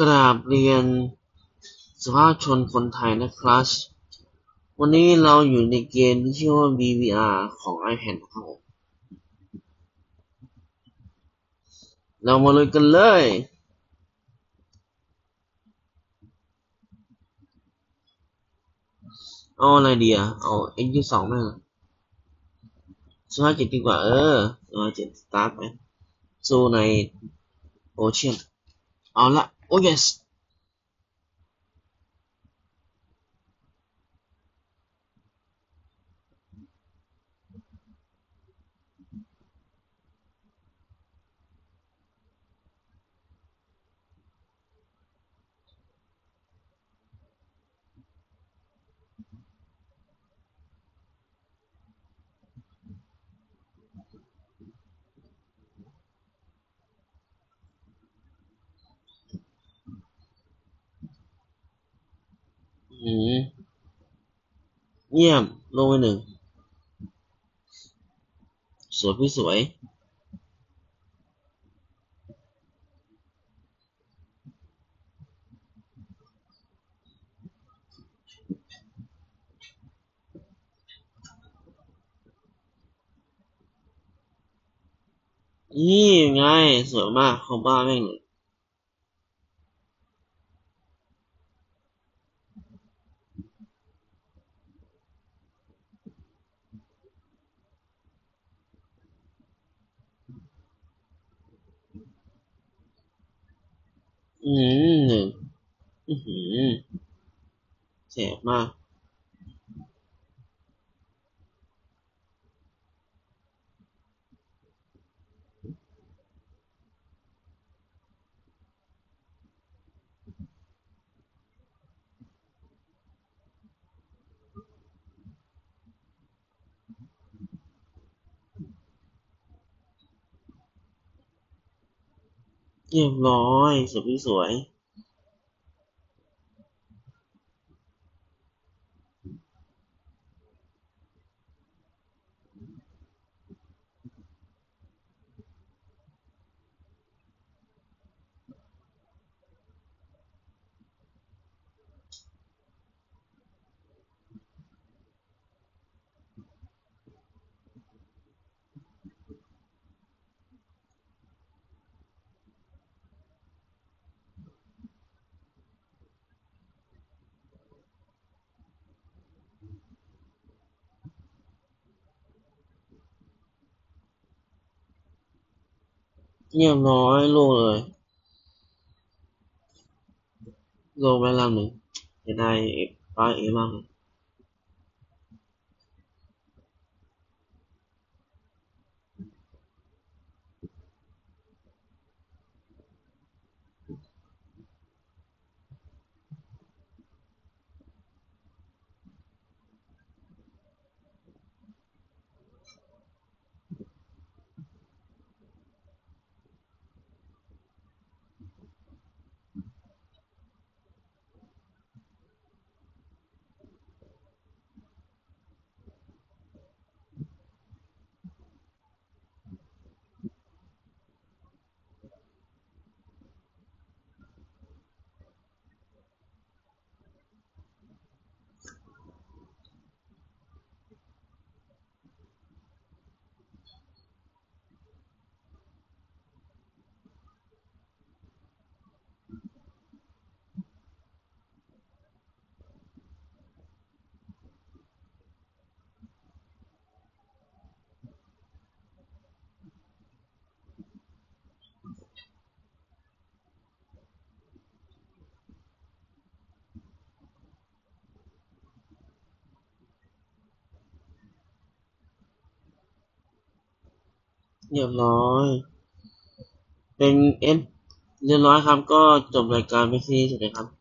กราบเรียนสุภาพชนคนไทยนะครับ วันนี้เราอยู่ในเกมที่ชื่อว่า BVR ของ iPad นะครับผมเรามาเลยกันเลย เอาอะไรดีอะเอา X ยี่สองไหมสิบห้าเจ็ดดีกว่า เออสิบห้าเจ็ดสตาร์ทไหมสู้ในโอเชียนเอาละ โอ้ yes อืม เยี่ยม ลงไปหนึ่ง สวยพี่สวย นี่ไง สวยมากเข้าบ้านแม่งเลย อืมอืมเจ็บมาก เรียบร้อยสวยสวย เรียบน้อยลงเลย ลงไปลำหนึ่งจะได้ป้าเอมากเลย เรียบร้อย เป็นเอสเรียบร้อยครับ ก็จบรายการไปที่สุดเลยครับ